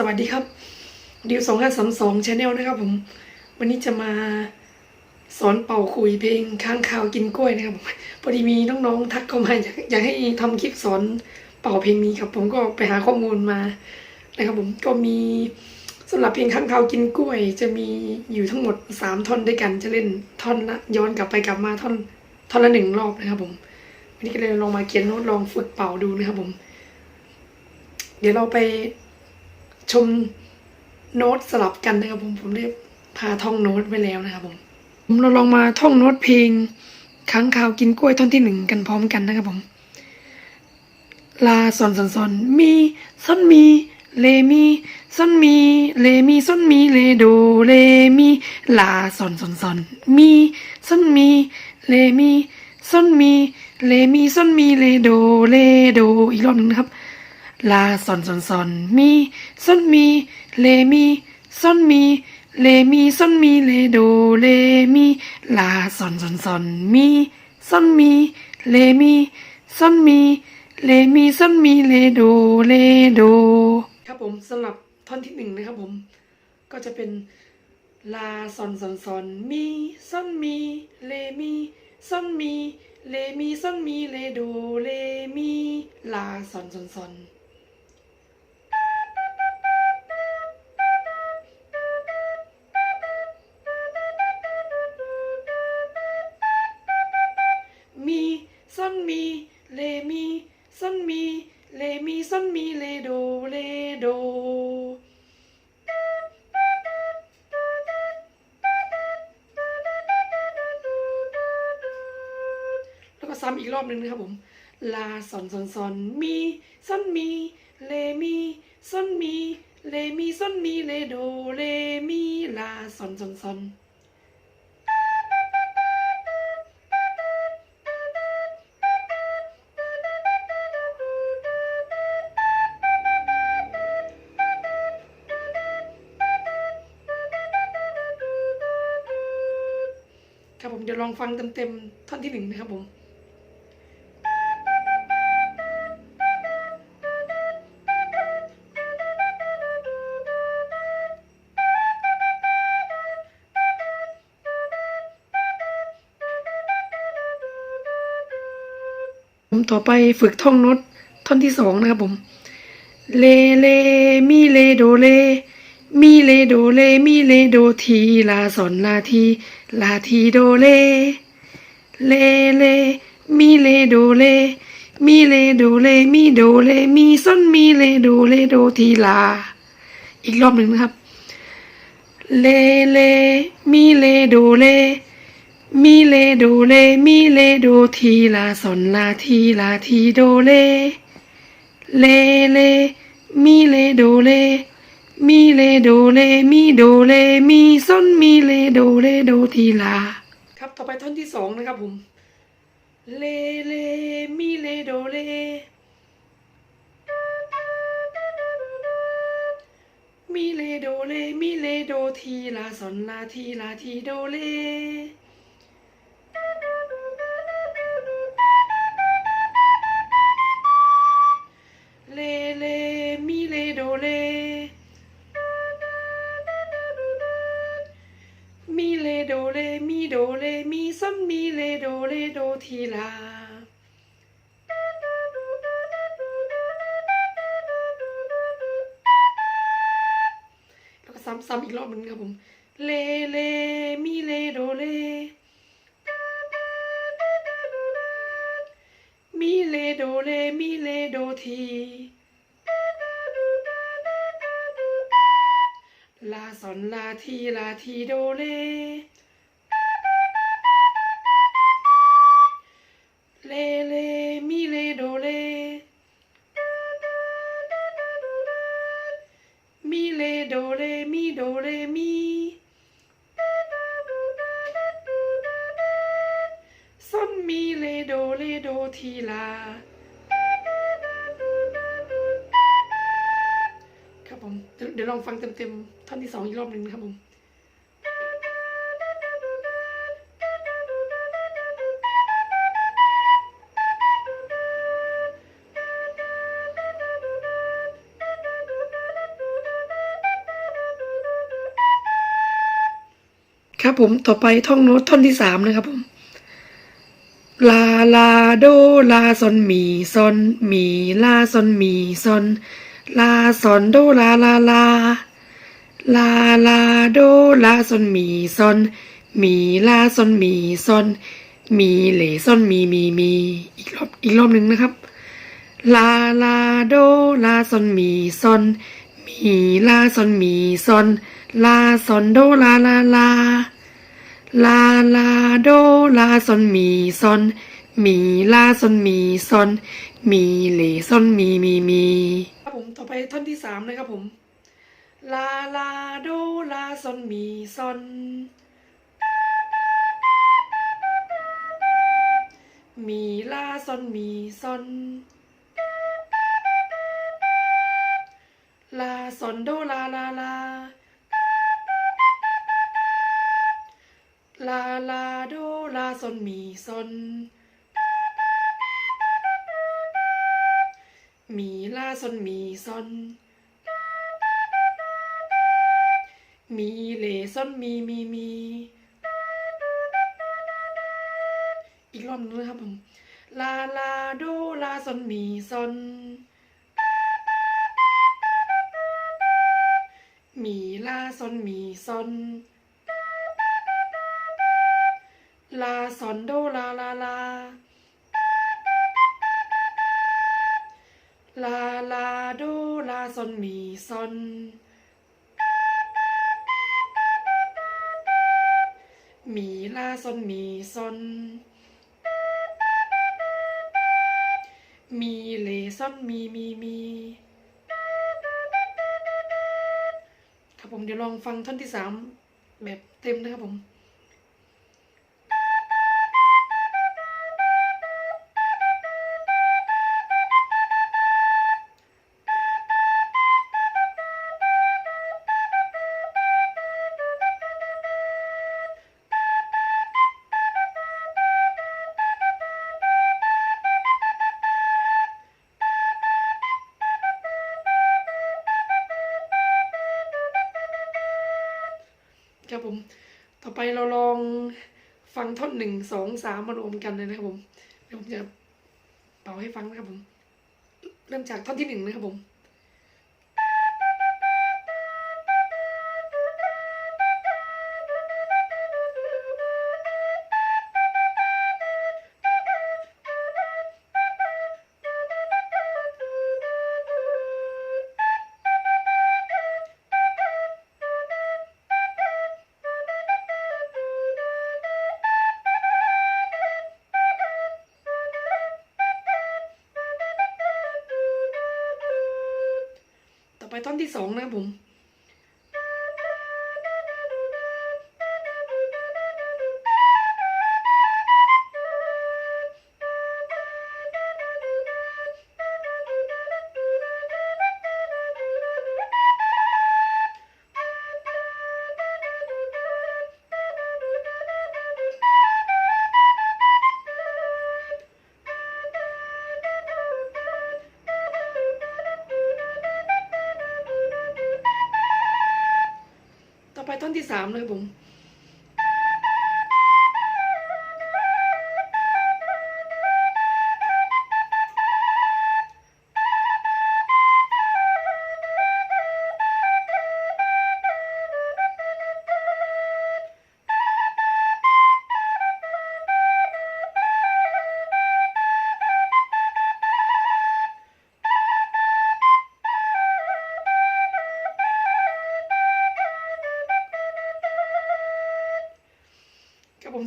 สวัสดีครับ ดิวสองห้าสามสองชาแนลนะครับผม วันนี้จะมาสอนเป่าคุยเพลงค้างคาวกินกล้วยนะครับผมพอดีมีน้องๆทักเข้ามาอยากอยากให้ทำคลิปสอนเป่าเพลงนี้ครับผมก็ไปหาข้อมูลมานะครับผมก็มีสำหรับเพลงค้างคาวกินกล้วย จะมีอยู่ทั้งหมดสามท่อนด้วยกันจะเล่นท่อนละย้อนกลับไปกลับมาท่อนท่อนละหนึ่งรอบนะครับผมวันนี้ก็เลยลองมาเขียนโน้ตลองฝึกเป่าดูนะครับผม เดี๋ยวเราไป ชมโน้ตสลับกันนะครับผมผมได้พาท่องโน้ตไว้แล้วนะครับผมผมเราลองมาท่องโน้ตเพลงค้างคาวกินกล้วยท่อนที่หนึ่งกันพร้อมกันนะครับผม ลาซอนซอนซอนมีซอนมีเลมีซอนมีเลมีซอนมีเลโดเลมีลาซอนซอนซอนมีซอนมีเลมีซอนมีเลมีซอนมีเลโดเลโดอีกรอบหนึ่งนะครับ ลาซอนซอนซอนมีซอนมี เลมีซอนมี เลมีซอนมีเลโดเลมีลาซอนซอนซอนมีซอนมี เลมีซอนมี เลมีซอนมีเลโดเลโดครับผมสำหรับท่อนที่หนึ่งนะครับผม ก็จะเป็นลาซอนซอนซอนมีซอนมี เลมีซอนมีเลมีซอนมีเลโดเลมีลาซอนซอนซอน ซ้ำอีกรอบหนึ่งนะครับผมลาซอนซอนซอนมีซอนมีเลมีซอนมีเลมีซอนมีเลโดเลมีลาซอนซอนซอนครับผมเดี๋ยวลองฟังเต็มๆท่อนที่หนึ่งนะครับผม ผมต่อไปฝึกท่องโน้ตท่อนที่สองนะครับผมเลเลมีเลโดเล มีเลโดเล มีเลโดทีลาสอนลาทีลาทีโดเล เลเล มีเลโดเล มีเลโดเล มีโดเล มีซอนมีเลโดเลโดทีลา อีกรอบหนึ่งนะครับ เลเล มีเลโดเล มีเลโดเลมีเลโดทีลาสนลาทีลาทีโดเล เลเลมีเลโดเล มีเลโดเลมีโดเลมีซอนมีเลโดเลโดทีลา ครับต่อไปท่อนที่สองนะครับผม เลเลมีเลโดเลมีเลโดเลมีเลโดทีลาสนลาทีลาทีโดเล โดเลมีโดเลมีซอนมีเลโดเลโดทีลาแล้วก็ซ้ำๆอีกรอบหนึงครับผม เลเลมีเลโดเล มีเลโดเลมีเลโดทีลาสอนลาทีลาทีโดเล เลโดเลมีโดเลมีซอนมีเลโดเลโดทีลาครับผมเดี๋ยวเดี๋ยวลองฟังเต็มๆท่อนที่สองอีกรอบหนึ่งนะครับผม ครับผมต่อไปท่องโน้ตท่อนที่สามนะครับผมลาลาโดลาซอนมีซอนมีลาซอนมีซอนลาซอนโดลาลาลาลาลาโดลาซอนมีซอนมีลาซอนมีซอนมีเหลซอนมีมีมีอีกรอบอีกรอบหนึ่งนะครับลาลาโดลาซอนมีซอนมีลาซอนมีซอนลาซอนโดลาลาลาลา ลาลาโดลาซอนมีซอนมีลาซอนมีซอนมีเลซอนมีมีมีครับผมต่อไปท่อนที่สามนะครับผมลาลาโดลาซอนมีซอนมีลาซอนมีซอนลาซอนโดล นมีซอนมีลาซอนมีซอนมีเลซอนมีมีมี อีกรอบนึงนะครับผม ลาลาโดลาซอนมีซอนมีลาซอนมีซอน ลาซอนโดลาลาลาลาลาโดลาซอนมีซอนมีลาซอนมีซอนมีเลซอนมีมีมีครับผมเดี๋ยวลองฟังท่อนที่สามแบบเต็มนะครับผม ครับผม ต่อไปเราลองฟังท่อนหนึ่งสองสามมารวมกันเลยนะครับผม เดี๋ยวผมจะเป่าให้ฟังนะครับผม เริ่มจากท่อนที่หนึ่งนะครับผม ต่อไปท่อนที่สองนะผม ไป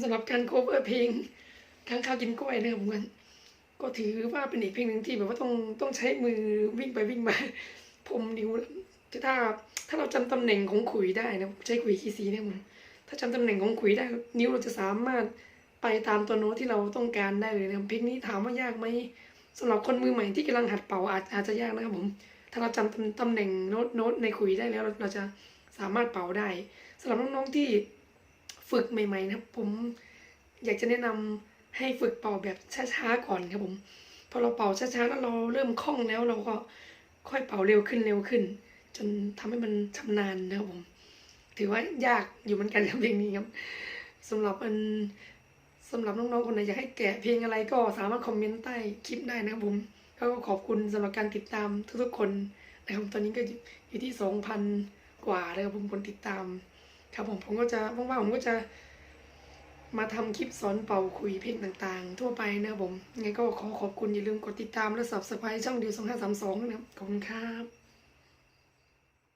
สามนะครับผมครับผมสำหรับการโคเวอร์เพลงค้างข้าวกินกล้วยนะครับผมกันก็ถือว่าเป็นอีกเพลงหนึ่งที่แบบว่าต้องต้องใช้มือวิ่งไปวิ่งมาผมนิ้วถ้าถ้าเราจำตำแหน่งของขุยได้นะใช้ขุยคีซีเนี่ยผมถ้าจำตำแหน่งของขุยได้ นิ้วเราจะสามารถไปตามตัวโน้ตที่เราต้องการได้เลยนะครับเพลงนี้ถามว่ายากไหมสำหรับคนมือใหม่ที่กำลังหัดเป่าอาจอาจจะยากนะครับผม ถ้าเราจำตำตำแหน่งโน้ตโน้ตในขุยได้แล้วเราเราจะสามารถเป่าได้สำหรับน้องๆที่ ฝึกใหม่ ๆ นะครับ ผมอยากจะแนะนำให้ฝึกเป่าแบบช้าๆก่อนครับผมพอเราเป่าช้าๆแล้วเราเริ่มคล่องแล้วเราก็ค่อยเป่าเร็วขึ้นเร็วขึ้น จนทำให้มันชำนาญนะครับผม ถือว่ายากอยู่เหมือนกันครับเพลงนี้ครับสำหรับอันสำหรับน้องๆคนไหนอยากให้แกะเพลงอะไรก็สามารถคอมเมนต์ใต้คลิปได้นะครับผมก็ขอบคุณสำหรับการติดตามทุกๆคนนะครับตอนนี้ก็อยู่ที่สองพันกว่าเลยครับผมคนติดตาม ครับผมผมก็จะว่างๆผมก็จะมาทำคลิปสอนเป่าคุยเพลงต่างๆ ทั่วไปนะครับผมไงก็ขอขอบคุณอย่าลืมกดติดตามและ subscribe ช่องดิวสองห้าสามสองนะครับขอบคุณครับ